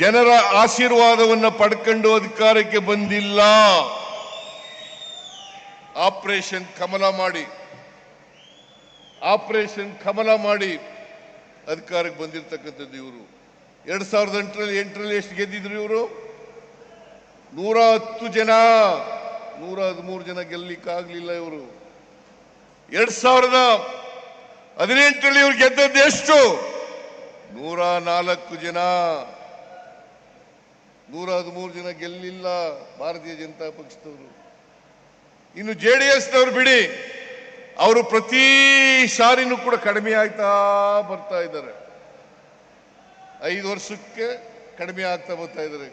ಜನರ ಆಶೀರ್ವಾದವನ್ನು ಪಡ್ಕೊಂಡು ಅಧಿಕಾರಕ್ಕೆ ಬಂದಿಲ್ಲ. ಆಪರೇಷನ್ ಕಮಲ ಮಾಡಿ. ಆಪರೇಷನ್ ಕಮಲ ಮಾಡಿ ಅಧಿಕಾರಕ್ಕೆ ಬಂದಿರತಕ್ಕಂಥದ್ದು ಇವರು. ಎರಡ್ ಸಾವಿರದ ಎಂಟರಲ್ಲಿ ಎಂಟರಲ್ಲಿ ಎಷ್ಟು ಗೆದ್ದಿದ್ರು ಇವರು? ನೂರ ಹತ್ತು ಜನ. ನೂರ ಹದಿಮೂರು ಜನ ಗೆಲ್ಲಿಕ್ಕಾಗಲಿಲ್ಲ ಇವರು. ಎರಡ್ ಸಾವಿರದ ಹದಿನೆಂಟರಲ್ಲಿ ಇವ್ರು ಗೆದ್ದದ್ದು ಎಷ್ಟು? ನೂರ ನಾಲ್ಕು ಜನ. ನೂರ ಹದಿಮೂರು ಜನ ಗೆಲ್ಲಿಲ್ಲ ಭಾರತೀಯ ಜನತಾ ಪಕ್ಷದವರು. ಇನ್ನು ಜೆ ಡಿ ಎಸ್ನವ್ರು ಬಿಡಿ, ಅವರು ಪ್ರತಿ ಸಾರಿನೂ ಕೂಡ ಕಡಿಮೆ ಆಗ್ತಾ ಬರ್ತಾ ಇದ್ದಾರೆ. ಐದು ವರ್ಷಕ್ಕೆ ಕಡಿಮೆ ಆಗ್ತಾ ಬರ್ತಾ ಇದ್ದಾರೆ.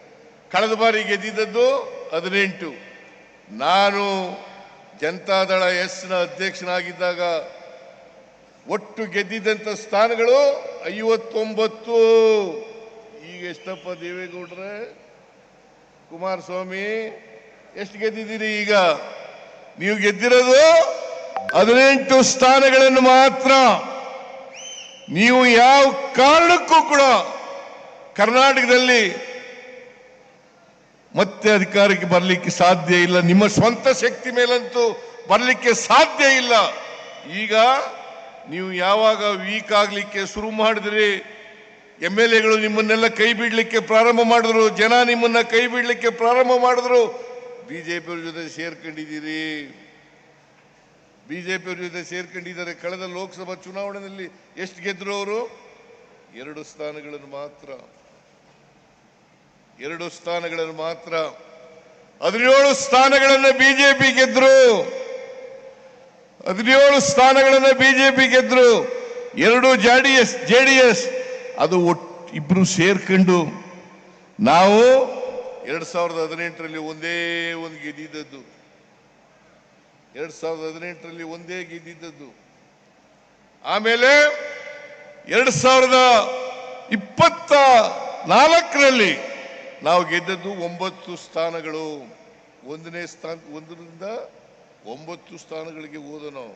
ಕಳೆದ ಬಾರಿ ಗೆದ್ದಿದ್ದದ್ದು ಹದಿನೆಂಟು. ನಾನು ಜನತಾದಳ ಎಸ್ನ ಅಧ್ಯಕ್ಷನಾಗಿದ್ದಾಗ ಒಟ್ಟು ಗೆದ್ದಿದ್ದಂಥ ಸ್ಥಾನಗಳು ಐವತ್ತೊಂಬತ್ತು. ಈಗ ಎಷ್ಟಪ್ಪ ದೇವೇಗೌಡ್ರೆ? ಕುಮಾರಸ್ವಾಮಿ, ಎಷ್ಟು ಗೆದ್ದಿದ್ದೀರಿ ಈಗ? ನೀವು ಗೆದ್ದಿರೋದು ಹದಿನೆಂಟು ಸ್ಥಾನಗಳನ್ನು ಮಾತ್ರ. ನೀವು ಯಾವ ಕಾರಣಕ್ಕೂ ಕೂಡ ಕರ್ನಾಟಕದಲ್ಲಿ ಮತ್ತೆ ಅಧಿಕಾರಕ್ಕೆ ಬರಲಿಕ್ಕೆ ಸಾಧ್ಯ ಇಲ್ಲ. ನಿಮ್ಮ ಸ್ವಂತ ಶಕ್ತಿ ಮೇಲಂತೂ ಬರಲಿಕ್ಕೆ ಸಾಧ್ಯ ಇಲ್ಲ. ಈಗ ನೀವು ಯಾವಾಗ ವೀಕ್ ಆಗಲಿಕ್ಕೆ ಶುರು ಮಾಡಿದ್ರಿ? ಎಂ ಎಲ್ ಎಗಳು ನಿಮ್ಮನ್ನೆಲ್ಲ ಕೈ ಬಿಡ್ಲಿಕ್ಕೆ ಪ್ರಾರಂಭ ಮಾಡಿದ್ರು, ಜನ ನಿಮ್ಮನ್ನ ಕೈ ಬಿಡ್ಲಿಕ್ಕೆ ಪ್ರಾರಂಭ ಮಾಡಿದ್ರು. ಬಿಜೆಪಿಯವ್ರ ಜೊತೆ ಸೇರ್ಕೊಂಡಿದ್ದೀರಿ. ಬಿಜೆಪಿಯವ್ರ ಜೊತೆ ಸೇರ್ಕೊಂಡಿದ್ದಾರೆ. ಕಳೆದ ಲೋಕಸಭಾ ಚುನಾವಣೆಯಲ್ಲಿ ಎಷ್ಟು ಗೆದ್ರು ಅವರು? ಎರಡು ಸ್ಥಾನಗಳನ್ನು ಮಾತ್ರ. ಎರಡು ಸ್ಥಾನಗಳನ್ನು ಮಾತ್ರ. ಹದಿನೇಳು ಸ್ಥಾನಗಳನ್ನು ಬಿಜೆಪಿ ಗೆದ್ರು. ಹದಿನೇಳು ಸ್ಥಾನಗಳನ್ನು ಬಿಜೆಪಿ ಗೆದ್ರು. ಎರಡು ಜೆಡಿಎಸ್ ಜೆಡಿಎಸ್ ಅದು ಒಟ್ಟು ಇಬ್ರು ಸೇರ್ಕೊಂಡು ನಾವು ಎರಡ್ ಸಾವಿರದ ಹದಿನೆಂಟರಲ್ಲಿ ಒಂದೇ ಒಂದು ಗೆದ್ದಿದ್ದದ್ದು. ಎರಡ್ ಸಾವಿರದ ಹದಿನೆಂಟರಲ್ಲಿ ಒಂದೇ ಗೆದ್ದಿದ್ದದ್ದು. ಆಮೇಲೆ ಎರಡ್ ಸಾವಿರದ ಇಪ್ಪತ್ತ ನಾಲ್ಕರಲ್ಲಿ ನಾವು ಗೆದ್ದದ್ದು ಒಂಬತ್ತು ಸ್ಥಾನಗಳು. ಒಂದನೇ ಸ್ಥಾನ, ಒಂದರಿಂದ ಒಂಬತ್ತು ಸ್ಥಾನಗಳಿಗೆ ಹೋದ ನಾವು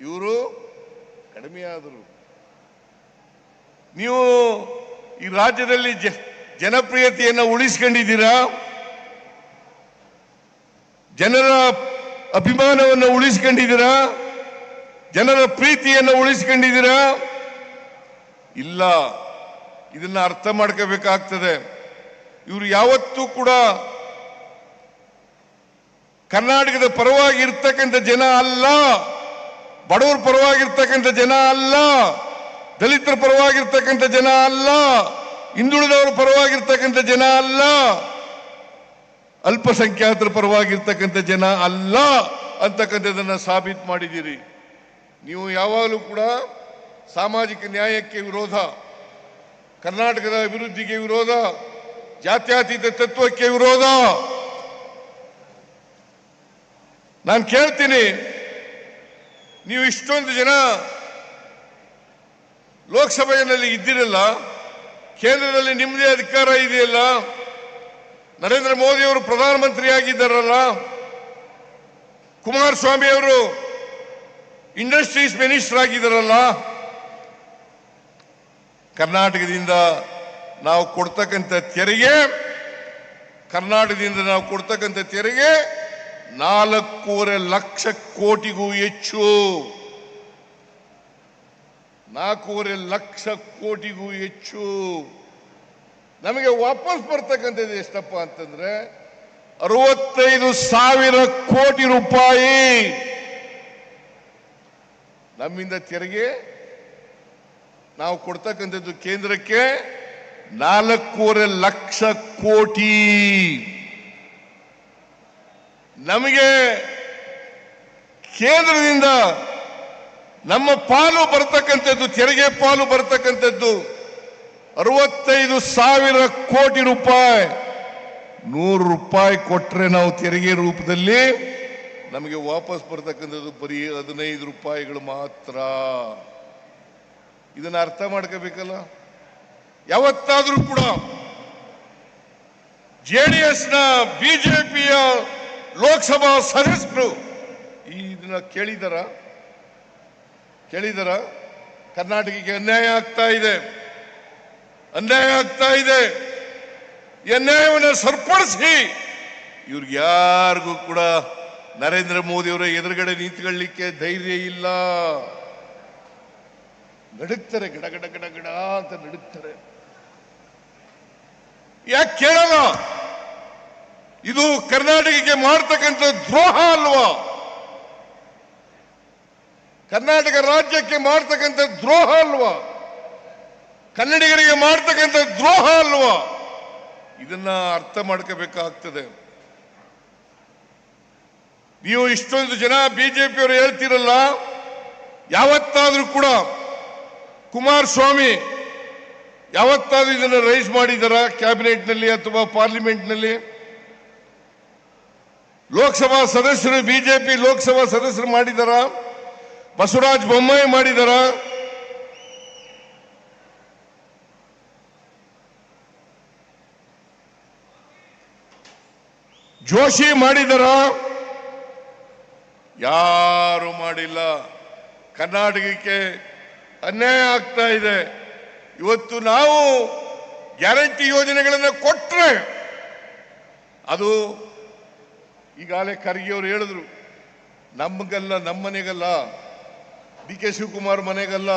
ಇವರು ಕಡಿಮೆ ನೀವು ಈ ರಾಜ್ಯದಲ್ಲಿ ಜನಪ್ರಿಯತೆಯನ್ನು ಉಳಿಸ್ಕೊಂಡಿದ್ದೀರಾ? ಜನರ ಅಭಿಮಾನವನ್ನು ಉಳಿಸ್ಕೊಂಡಿದ್ದೀರಾ? ಜನರ ಪ್ರೀತಿಯನ್ನು ಉಳಿಸ್ಕೊಂಡಿದ್ದೀರಾ? ಇಲ್ಲ. ಇದನ್ನ ಅರ್ಥ ಮಾಡ್ಕೋಬೇಕಾಗ್ತದೆ. ಇವರು ಯಾವತ್ತೂ ಕೂಡ ಕರ್ನಾಟಕದ ಪರವಾಗಿ ಇರ್ತಕ್ಕಂಥ ಜನ ಅಲ್ಲ. ಬಡವರ ಪರವಾಗಿರ್ತಕ್ಕಂಥ ಜನ ಅಲ್ಲ. ದಲಿತರ ಪರವಾಗಿರ್ತಕ್ಕಂಥ ಜನ ಅಲ್ಲ. ಹಿಂದುಳಿದವರ ಪರವಾಗಿರ್ತಕ್ಕಂಥ ಜನ ಅಲ್ಲ. ಅಲ್ಪಸಂಖ್ಯಾತರ ಪರವಾಗಿರ್ತಕ್ಕಂಥ ಜನ ಅಲ್ಲ ಅಂತಕ್ಕಂಥದ್ದನ್ನು ಸಾಬೀತು ಮಾಡಿದ್ದೀರಿ. ನೀವು ಯಾವಾಗಲೂ ಕೂಡ ಸಾಮಾಜಿಕ ನ್ಯಾಯಕ್ಕೆ ವಿರೋಧ, ಕರ್ನಾಟಕದ ಅಭಿವೃದ್ಧಿಗೆ ವಿರೋಧ, ಜಾತ್ಯತೀತ ತತ್ವಕ್ಕೆ ವಿರೋಧ. ನಾನು ಕೇಳ್ತೀನಿ, ನೀವು ಇಷ್ಟೊಂದು ಜನ ಲೋಕಸಭೆಯಲ್ಲಿ ಇದ್ದಿರಲ್ಲ, ಕೇಂದ್ರದಲ್ಲಿ ನಿಮ್ಮದೇ ಅಧಿಕಾರ ಇದೆಯಲ್ಲ? ನರೇಂದ್ರ ಮೋದಿ ಅವರು ಪ್ರಧಾನಮಂತ್ರಿ ಆಗಿದ್ದಾರಲ್ಲ ಕುಮಾರಸ್ವಾಮಿ ಅವರು ಇಂಡಸ್ಟ್ರೀಸ್ ಮಿನಿಸ್ಟರ್ ಆಗಿದ್ದಾರಲ್ಲ? ಕರ್ನಾಟಕದಿಂದ ನಾವು ಕೊಡ್ತಕ್ಕಂಥ ತೆರಿಗೆ, ಕರ್ನಾಟಕದಿಂದ ನಾವು ಕೊಡ್ತಕ್ಕಂಥ ತೆರಿಗೆ ನಾಲ್ಕೂವರೆ ಲಕ್ಷ ಕೋಟಿಗೂ ಹೆಚ್ಚು. ನಾಲ್ಕೂವರೆ ಲಕ್ಷ ಕೋಟಿಗೂ ಹೆಚ್ಚು. ನಮಗೆ ವಾಪಸ್ ಬರ್ತಕ್ಕಂಥದ್ದು ಎಷ್ಟಪ್ಪ ಅಂತಂದ್ರೆ ಅರವತ್ತೈದು ಸಾವಿರ ಕೋಟಿ ರೂಪಾಯಿ. ನಮ್ಮಿಂದ ತೆರಿಗೆ ನಾವು ಕೊಡ್ತಕ್ಕಂಥದ್ದು ಕೇಂದ್ರಕ್ಕೆ ನಾಲ್ಕೂವರೆ ಲಕ್ಷ ಕೋಟಿ. ನಮಗೆ ಕೇಂದ್ರದಿಂದ ನಮ್ಮ ಪಾಲು ಬರ್ತಕ್ಕಂಥದ್ದು, ತೆರಿಗೆ ಪಾಲು ಬರ್ತಕ್ಕಂಥದ್ದು ಅರವತ್ತೈದು ಸಾವಿರ ಕೋಟಿ ರೂಪಾಯಿ. ನೂರು ರೂಪಾಯಿ ಕೊಟ್ಟರೆ ನಾವು ತೆರಿಗೆ ರೂಪದಲ್ಲಿ ನಮಗೆ ವಾಪಸ್ ಬರ್ತಕ್ಕಂಥದ್ದು ಬರೀ ಹದಿನೈದು ರೂಪಾಯಿಗಳು ಮಾತ್ರ. ಇದನ್ನ ಅರ್ಥ ಮಾಡ್ಕೋಬೇಕಲ್ಲ? ಯಾವತ್ತಾದರೂ ಕೂಡ ಜೆ ಡಿ ಜೆಡಿಎಸ್ನ ಬಿಜೆಪಿಯ ಲೋಕಸಭಾ ಸದಸ್ಯರು ಇದನ್ನ ಕೇಳಿದಾರ? ಕೇಳಿದಾರ? ಕರ್ನಾಟಕಕ್ಕೆ ಅನ್ಯಾಯ ಆಗ್ತಾ ಇದೆ. ಅನ್ಯಾಯ ಆಗ್ತಾ ಇದೆ. ಅನ್ಯಾಯವನ್ನು ಸರ್ಪಡಿಸಿ ಇವ್ರಿಗೆ ಯಾರಿಗೂ ಕೂಡ ನರೇಂದ್ರ ಮೋದಿ ಅವರ ಎದುರುಗಡೆ ನಿಂತ್ಕೊಳ್ಳಿಕ್ಕೆ ಧೈರ್ಯ ಇಲ್ಲ. ನಡುಕ್ತಾರೆ ಗಡ ಗಡ ಗಡ ಗಡ ಅಂತ ನಡುಕ್ತಾರೆ ಯಾಕೆ ಕೇಳಲ್ಲ? ಇದು ಕರ್ನಾಟಕಕ್ಕೆ ಮಾಡ್ತಕ್ಕಂಥ ದ್ರೋಹ ಅಲ್ವಾ? ಕರ್ನಾಟಕ ರಾಜ್ಯಕ್ಕೆ ಮಾಡ್ತಕ್ಕಂಥ ದ್ರೋಹ ಅಲ್ವಾ? ಕನ್ನಡಿಗರಿಗೆ ಮಾಡ್ತಕ್ಕಂಥ ದ್ರೋಹ ಅಲ್ವಾ? ಇದನ್ನ ಅರ್ಥ ಮಾಡ್ಕೋಬೇಕಾಗ್ತದೆ. ನೀವು ಇಷ್ಟೊಂದು ಜನ ಬಿಜೆಪಿಯವರು ಹೇಳ್ತಿರಲ್ಲ, ಯಾವತ್ತಾದ್ರೂ ಕೂಡ ಕುಮಾರಸ್ವಾಮಿ ಯಾವತ್ತಾದ್ರೂ ಇದನ್ನ ರೈಸ್ ಮಾಡಿದಾರ ಕ್ಯಾಬಿನೆಟ್ನಲ್ಲಿ ಅಥವಾ ಪಾರ್ಲಿಮೆಂಟ್ನಲ್ಲಿ ಲೋಕಸಭಾ ಸದಸ್ಯರು, ಬಿಜೆಪಿ ಲೋಕಸಭಾ ಸದಸ್ಯರು ಮಾಡಿದಾರ? ಬಸವರಾಜ ಬೊಮ್ಮಾಯಿ ಮಾಡಿದಾರ ಜೋಶಿ ಮಾಡಿದಾರ, ಯಾರು ಮಾಡಿಲ್ಲ. ಕರ್ನಾಟಕಕ್ಕೆ ಅನ್ಯಾಯ ಆಗ್ತಾ ಇದೆ. ಇವತ್ತು ನಾವು ಗ್ಯಾರಂಟಿ ಯೋಜನೆಗಳನ್ನು ಕೊಟ್ಟರೆ ಅದು ಈಗಾಗಲೇ ಖರ್ಗೆಯವರು ಹೇಳಿದ್ರು, ನಮಗಲ್ಲ ನಮ್ಮ ಮನೆಗಲ್ಲ ಡಿ ಕೆ ಶಿವಕುಮಾರ್ ಮನೆಗಲ್ಲ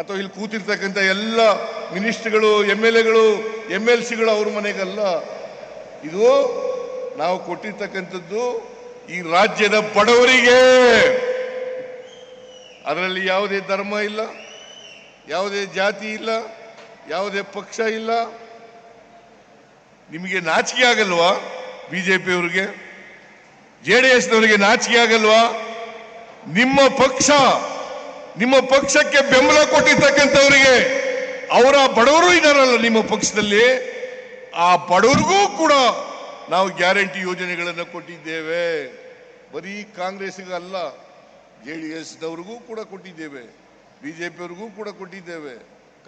ಅಥವಾ ಇಲ್ಲಿ ಕೂತಿರ್ತಕ್ಕಂಥ ಎಲ್ಲ ಮಿನಿಸ್ಟ್ರುಗಳು ಎಂ ಎಲ್ ಎಗಳು ಎಂ ಎಲ್ ಸಿಗಳು ಅವ್ರ ಮನೆಗಲ್ಲ. ಇದು ನಾವು ಕೊಟ್ಟಿರ್ತಕ್ಕಂಥದ್ದು ಈ ರಾಜ್ಯದ ಬಡವರಿಗೆ. ಅದರಲ್ಲಿ ಯಾವುದೇ ಧರ್ಮ ಇಲ್ಲ, ಯಾವುದೇ ಜಾತಿ ಇಲ್ಲ, ಯಾವುದೇ ಪಕ್ಷ ಇಲ್ಲ. ನಿಮಗೆ ನಾಚಿಕೆ ಆಗಲ್ವಾ ಬಿಜೆಪಿಯವರಿಗೆ? ಜೆ ಡಿ ಎಸ್ನವರಿಗೆ ನಾಚಿಕೆ ಆಗಲ್ವಾ? ನಿಮ್ಮ ಪಕ್ಷ ನಿಮ್ಮ ಪಕ್ಷಕ್ಕೆ ಬೆಂಬಲ ಕೊಟ್ಟಿರ್ತಕ್ಕಂಥವರಿಗೆ, ಅವರ ಬಡವರು ಇದಾರಲ್ಲ ನಿಮ್ಮ ಪಕ್ಷದಲ್ಲಿ, ಆ ಬಡವರಿಗೂ ಕೂಡ ನಾವು ಗ್ಯಾರಂಟಿ ಯೋಜನೆಗಳನ್ನು ಕೊಟ್ಟಿದ್ದೇವೆ. ಬರೀ ಕಾಂಗ್ರೆಸ್ಗಲ್ಲ ಜೆ ಡಿ ಎಸ್ನವ್ರಿಗೂ ಕೂಡ ಕೊಟ್ಟಿದ್ದೇವೆ, ಬಿ ಜೆ ಪಿಯವ್ರಿಗೂ ಕೂಡ ಕೊಟ್ಟಿದ್ದೇವೆ,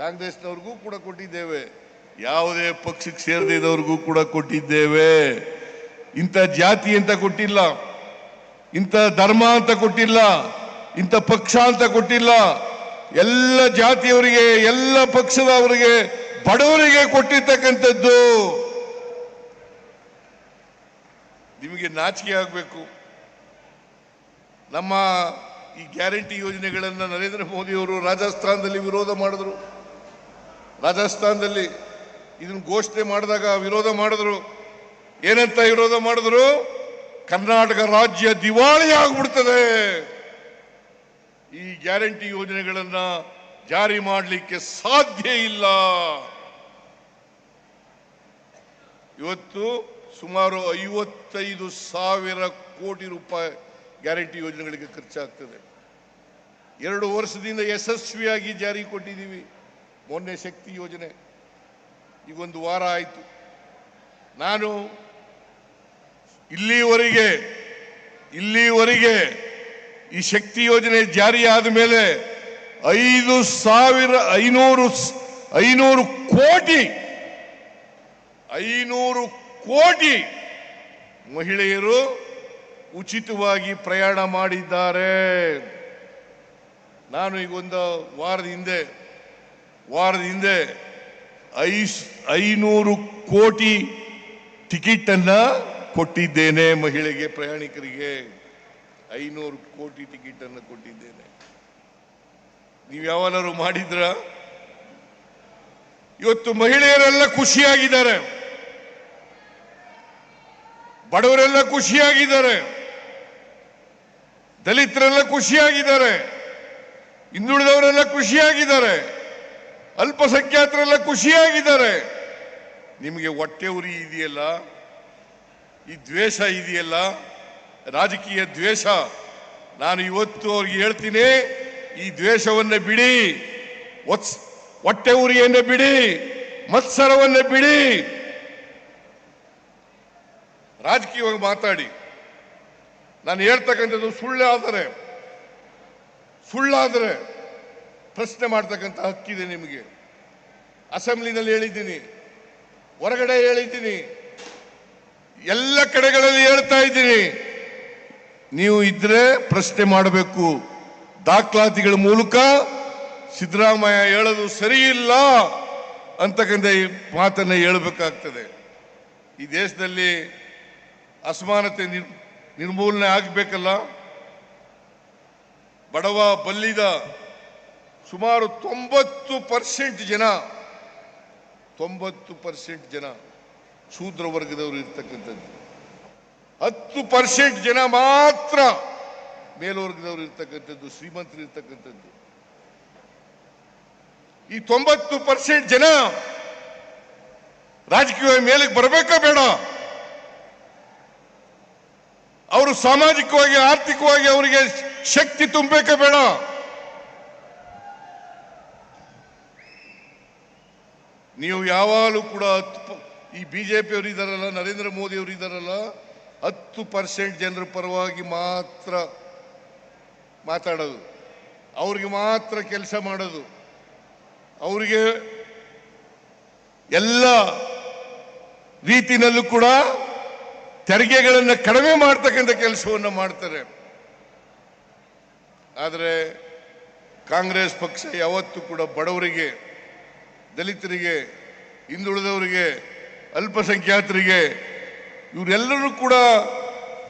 ಕಾಂಗ್ರೆಸ್ನವ್ರಿಗೂ ಕೂಡ ಕೊಟ್ಟಿದ್ದೇವೆ, ಯಾವುದೇ ಪಕ್ಷಕ್ಕೆ ಸೇರದಿದ್ದವ್ರಿಗೂ ಕೂಡ ಕೊಟ್ಟಿದ್ದೇವೆ. ಇಂಥ ಜಾತಿ ಅಂತ ಕೊಟ್ಟಿಲ್ಲ, ಇಂಥ ಧರ್ಮ ಅಂತ ಕೊಟ್ಟಿಲ್ಲ ಇಂಥ ಪಕ್ಷ ಅಂತ ಕೊಟ್ಟಿಲ್ಲ. ಎಲ್ಲ ಜಾತಿಯವರಿಗೆ, ಎಲ್ಲ ಪಕ್ಷದವರಿಗೆ, ಬಡವರಿಗೆ ಕೊಟ್ಟಿರ್ತಕ್ಕಂಥದ್ದು. ನಿಮಗೆ ನಾಚಿಕೆ ಆಗಬೇಕು. ನಮ್ಮ ಈ ಗ್ಯಾರಂಟಿ ಯೋಜನೆಗಳನ್ನು ನರೇಂದ್ರ ಮೋದಿಯವರು ರಾಜಸ್ಥಾನದಲ್ಲಿ ವಿರೋಧ ಮಾಡಿದ್ರು. ರಾಜಸ್ಥಾನದಲ್ಲಿ ಇದನ್ನು ಘೋಷಣೆ ಮಾಡಿದಾಗ ವಿರೋಧ ಮಾಡಿದ್ರು. ಏನಂತ ವಿರೋಧ ಮಾಡಿದ್ರು? ಕರ್ನಾಟಕ ರಾಜ್ಯ ದಿವಾಳಿ ಆಗ್ಬಿಡ್ತದೆ. ಈ ಗ್ಯಾರಂಟಿ ಯೋಜನೆಗಳನ್ನು ಜಾರಿ ಮಾಡಲಿಕ್ಕೆ ಸಾಧ್ಯ ಇಲ್ಲ. ಇವತ್ತು ಸುಮಾರು ಐವತ್ತೈದು ಸಾವಿರ ಕೋಟಿ ರೂಪಾಯಿ ಗ್ಯಾರಂಟಿ ಯೋಜನೆಗಳಿಗೆ ಖರ್ಚಾಗ್ತದೆ. ಎರಡು ವರ್ಷದಿಂದ ಯಶಸ್ವಿಯಾಗಿ ಜಾರಿ ಕೊಟ್ಟಿದ್ದೀವಿ. ಮೊನ್ನೆ ಶಕ್ತಿ ಯೋಜನೆ. ಈಗೊಂದು ವಾರ ಆಯಿತು. ನಾನು ಇಲ್ಲಿವರೆಗೆ ಇಲ್ಲಿವರೆಗೆ ಈ ಶಕ್ತಿ ಯೋಜನೆ ಜಾರಿಯಾದ ಮೇಲೆ ಐದು ಸಾವಿರ ಐನೂರು ಐನೂರು ಕೋಟಿ ಐನೂರು ಕೋಟಿ ಮಹಿಳೆಯರು ಉಚಿತವಾಗಿ ಪ್ರಯಾಣ ಮಾಡಿದ್ದಾರೆ. ನಾನು ಈಗ ಒಂದು ವಾರದ ಹಿಂದೆ ವಾರದ ಹಿಂದೆ ಐನೂರು ಕೋಟಿ ಟಿಕೆಟ್ ಅನ್ನ ಕೊಟ್ಟಿದ್ದೇನೆ ಮಹಿಳೆಗೆ, ಪ್ರಯಾಣಿಕರಿಗೆ. ಐನೂರು ಕೋಟಿ ಟಿಕೆಟ್ ಅನ್ನು ಕೊಟ್ಟಿದ್ದೇನೆ. ನೀವು ಯಾವನಾದ್ರು ಮಾಡಿದ್ರ? ಇವತ್ತು ಮಹಿಳೆಯರೆಲ್ಲ ಖುಷಿಯಾಗಿದ್ದಾರೆ. ಬಡವರೆಲ್ಲ ಖುಷಿಯಾಗಿದ್ದಾರೆ. ದಲಿತರೆಲ್ಲ ಖುಷಿಯಾಗಿದ್ದಾರೆ. ಹಿಂದುಳಿದವರೆಲ್ಲ ಖುಷಿಯಾಗಿದ್ದಾರೆ. ಅಲ್ಪಸಂಖ್ಯಾತರೆಲ್ಲ ಖುಷಿಯಾಗಿದ್ದಾರೆ. ನಿಮಗೆ ಹೊಟ್ಟೆ ಉರಿ ಇದೆಯಲ್ಲ? ಈ ದ್ವೇಷ ಇದೆಯಲ್ಲ? ರಾಜಕೀಯ ದ್ವೇಷ. ನಾನು ಇವತ್ತು ಅವ್ರಿಗೆ ಹೇಳ್ತೀನಿ, ಈ ದ್ವೇಷವನ್ನ ಬಿಡಿ ಹೊಟ್ಟೆ ಉರಿಯನ್ನ ಬಿಡಿ, ಮತ್ಸರವನ್ನ ಬಿಡಿ. ರಾಜಕೀಯವಾಗಿ ಮಾತಾಡಿ. ನಾನು ಹೇಳ್ತಕ್ಕಂಥದ್ದು ಸುಳ್ಳಾದರೆ ಸುಳ್ಳಾದರೆ ಪ್ರಶ್ನೆ ಮಾಡ್ತಕ್ಕಂಥ ಹಕ್ಕಿದೆ ನಿಮಗೆ. ಅಸೆಂಬ್ಲಿನಲ್ಲಿ ಹೇಳಿದ್ದೀನಿ, ಹೊರಗಡೆ ಹೇಳಿದ್ದೀನಿ, ಎಲ್ಲ ಕಡೆಗಳಲ್ಲಿ ಹೇಳ್ತಾ ಇದ್ದೀನಿ. ನೀವು ಇದ್ರೆ ಪ್ರಶ್ನೆ ಮಾಡಬೇಕು. ದಾಖಲಾತಿಗಳ ಮೂಲಕ ಸಿದ್ದರಾಮಯ್ಯ ಹೇಳೋದು ಸರಿ ಇಲ್ಲ ಅಂತಕ್ಕಂಥ ಈ ಮಾತನ್ನು ಹೇಳಬೇಕಾಗ್ತದೆ. ಈ ದೇಶದಲ್ಲಿ ಅಸಮಾನತೆ ನಿರ್, ನಿರ್ಮೂಲನೆ ಆಗಬೇಕಲ್ಲ? ಬಡವ ಬಲ್ಲಿದ ಸುಮಾರು ತೊಂಬತ್ತು ಪರ್ಸೆಂಟ್ ಜನ, ತೊಂಬತ್ತು ಪರ್ಸೆಂಟ್ ಜನ ಶೂದ್ರ ವರ್ಗದವರು ಇರ್ತಕ್ಕಂಥದ್ದು. ಹತ್ತು ಪರ್ಸೆಂಟ್ ಜನ ಮಾತ್ರ ಮೇಲ್ವರ್ಗದವರು ಇರ್ತಕ್ಕಂಥದ್ದು, ಶ್ರೀಮಂತರು ಇರ್ತಕ್ಕಂಥದ್ದು. ಈ ತೊಂಬತ್ತು ಪರ್ಸೆಂಟ್ ಜನ ರಾಜಕೀಯ ಮೇಲಕ್ಕೆ ಬರಬೇಕಾ ಬೇಡ? ಅವರು ಸಾಮಾಜಿಕವಾಗಿ, ಆರ್ಥಿಕವಾಗಿ ಅವರಿಗೆ ಶಕ್ತಿ ತುಂಬಬೇಕಾ ಬೇಡ? ನೀವು ಯಾವಾಗಲೂ ಕೂಡ ಈ ಬಿಜೆಪಿ ಅವರು ಇದಾರಲ್ಲ ನರೇಂದ್ರ ಮೋದಿ ಅವರು ಇದಾರಲ್ಲ ಹತ್ತು ಪರ್ಸೆಂಟ್ ಜನರ ಪರವಾಗಿ ಮಾತ್ರ ಮಾತಾಡೋದು. ಅವ್ರಿಗೆ ಮಾತ್ರ ಕೆಲಸ ಮಾಡೋದು. ಅವರಿಗೆ ಎಲ್ಲ ರೀತಿನಲ್ಲೂ ಕೂಡ ತೆರಿಗೆಗಳನ್ನು ಕಡಿಮೆ ಮಾಡ್ತಕ್ಕಂಥ ಕೆಲಸವನ್ನು ಮಾಡ್ತಾರೆ. ಆದರೆ ಕಾಂಗ್ರೆಸ್ ಪಕ್ಷ ಯಾವತ್ತೂ ಕೂಡ ಬಡವರಿಗೆ, ದಲಿತರಿಗೆ, ಹಿಂದುಳಿದವರಿಗೆ, ಅಲ್ಪಸಂಖ್ಯಾತರಿಗೆ ಇವರೆಲ್ಲರೂ ಕೂಡ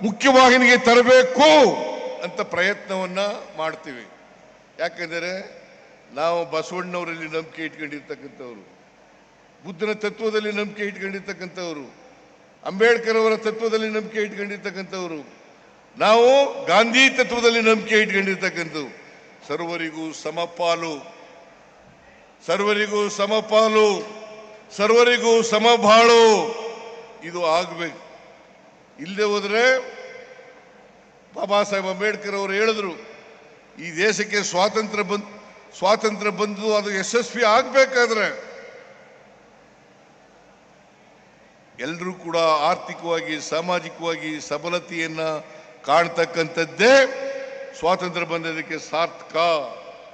ಮುಖ್ಯವಾಹಿನಿಗೆ ತರಬೇಕು ಅಂತ ಪ್ರಯತ್ನವನ್ನ ಮಾಡ್ತೀವಿ. ಯಾಕೆಂದರೆ ನಾವು ಬಸವಣ್ಣವರಲ್ಲಿ ನಂಬಿಕೆ ಇಟ್ಕೊಂಡಿರ್ತಕ್ಕಂಥವ್ರು, ಬುದ್ಧನ ತತ್ವದಲ್ಲಿ ನಂಬಿಕೆ ಇಟ್ಕೊಂಡಿರ್ತಕ್ಕಂಥವ್ರು, ಅಂಬೇಡ್ಕರ್ ಅವರ ತತ್ವದಲ್ಲಿ ನಂಬಿಕೆ ಇಟ್ಕೊಂಡಿರ್ತಕ್ಕಂಥವ್ರು, ನಾವು ಗಾಂಧಿ ತತ್ವದಲ್ಲಿ ನಂಬಿಕೆ ಇಟ್ಕೊಂಡಿರ್ತಕ್ಕಂಥವು ಸರ್ವರಿಗೂ ಸಮಪಾಲು ಸರ್ವರಿಗೂ ಸಮಪಾಲು, ಸರ್ವರಿಗೂ ಸಮಬಾಳು, ಇದು ಆಗಬೇಕು. ಇಲ್ಲದೆ ಹೋದರೆ ಬಾಬಾ ಸಾಹೇಬ್ ಅಂಬೇಡ್ಕರ್ ಅವರು ಹೇಳಿದ್ರು, ಈ ದೇಶಕ್ಕೆ ಸ್ವಾತಂತ್ರ್ಯ ಬಂದ್, ಸ್ವಾತಂತ್ರ್ಯ ಬಂದು ಅದು ಯಶಸ್ವಿ ಆಗ್ಬೇಕಾದ್ರೆ ಎಲ್ಲರೂ ಕೂಡ ಆರ್ಥಿಕವಾಗಿ, ಸಾಮಾಜಿಕವಾಗಿ ಸಬಲತೆಯನ್ನು ಕಾಣ್ತಕ್ಕಂಥದ್ದೇ ಸ್ವಾತಂತ್ರ್ಯ ಬಂದದಕ್ಕೆ ಸಾರ್ಥಕ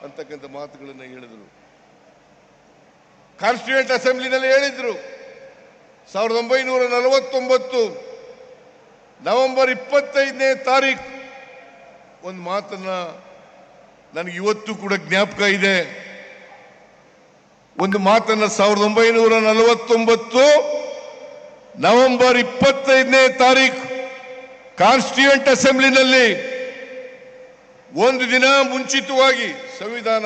ಅಂತಕ್ಕಂಥ ಮಾತುಗಳನ್ನು ಹೇಳಿದರು. ಕಾನ್ಸ್ಟಿಟ್ಯೂಂಟ್ ಅಸೆಂಬ್ಲಿನಲ್ಲಿ ಹೇಳಿದ್ರು, ಸಾವಿರದ ಒಂಬೈನೂರ ನಲವತ್ತೊಂಬತ್ತು ನವೆಂಬರ್ ಇಪ್ಪತ್ತೈದನೇ ತಾರೀಕು ಒಂದು ಮಾತನ್ನ ನನಗೆ ಇವತ್ತು ಕೂಡ ಜ್ಞಾಪಕ ಇದೆ. ಒಂದು ಮಾತನ್ನ ಸಾವಿರದ ಒಂಬೈನೂರ ನಲವತ್ತೊಂಬತ್ತು ನವೆಂಬರ್ ಇಪ್ಪತ್ತೈದನೇ ತಾರೀಕು ಕಾನ್ಸ್ಟಿಟ್ಯೂಂಟ್ ಅಸೆಂಬ್ಲಿನಲ್ಲಿ ಒಂದು ದಿನ ಮುಂಚಿತವಾಗಿ ಸಂವಿಧಾನ